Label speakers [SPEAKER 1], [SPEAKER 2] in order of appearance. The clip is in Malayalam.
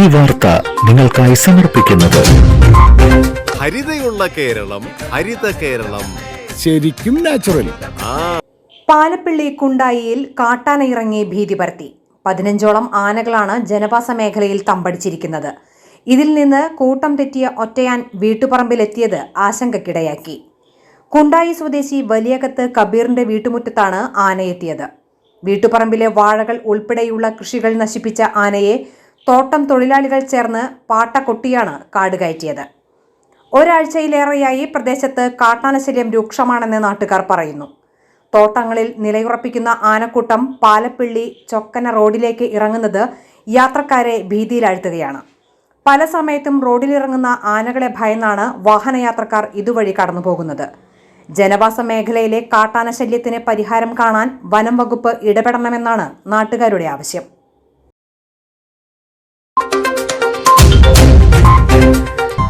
[SPEAKER 1] ഈ വാർത്ത നിങ്ങൾക്കായി സമർപ്പിക്കുന്നത്.
[SPEAKER 2] ഹരിതയുള്ള കേരളം ഹരിത കേരളം.
[SPEAKER 3] ശരിക്കും നാച്ചുറൽ
[SPEAKER 4] പാലപ്പിള്ളി കുണ്ടായിയിൽ കാട്ടാന ഇറങ്ങി ഭീതി പരത്തി. പതിനഞ്ചോളം ആനകളാണ് ജനവാസ മേഖലയിൽ തമ്പടിച്ചിരിക്കുന്നത്. ഇതിൽ നിന്ന് കൂട്ടം തെറ്റിയ ഒറ്റയാൻ വീട്ടുപറമ്പിലെത്തിയത് ആശങ്കക്കിടയാക്കി. കുണ്ടായി സ്വദേശി വലിയകത്ത് കബീറിന്റെ വീട്ടുമുറ്റത്താണ് ആനയെത്തിയത്. വീട്ടുപറമ്പിലെ വാഴകൾ ഉൾപ്പെടെയുള്ള കൃഷികൾ നശിപ്പിച്ച ആനയെ തോട്ടം തൊഴിലാളികൾ ചേർന്ന് പാട്ട കൊട്ടിയാണ് കാട് കയറ്റിയത്. ഒരാഴ്ചയിലേറെയായി പ്രദേശത്ത് കാട്ടാനശല്യം രൂക്ഷമാണെന്ന് നാട്ടുകാർ പറയുന്നു. തോട്ടങ്ങളിൽ നിലയുറപ്പിക്കുന്ന ആനക്കൂട്ടം പാലപ്പിള്ളി ചൊക്കന റോഡിലേക്ക് ഇറങ്ങുന്നത് യാത്രക്കാരെ ഭീതിയിലാഴ്ത്തുകയാണ്. പല സമയത്തും റോഡിലിറങ്ങുന്ന ആനകളെ ഭയന്നാണ് വാഹനയാത്രക്കാർ ഇതുവഴി കടന്നുപോകുന്നത്. ജനവാസ മേഖലയിലെ കാട്ടാന ശല്യത്തിന് പരിഹാരം കാണാൻ വനം വകുപ്പ് ഇടപെടണമെന്നാണ് നാട്ടുകാരുടെ ആവശ്യം.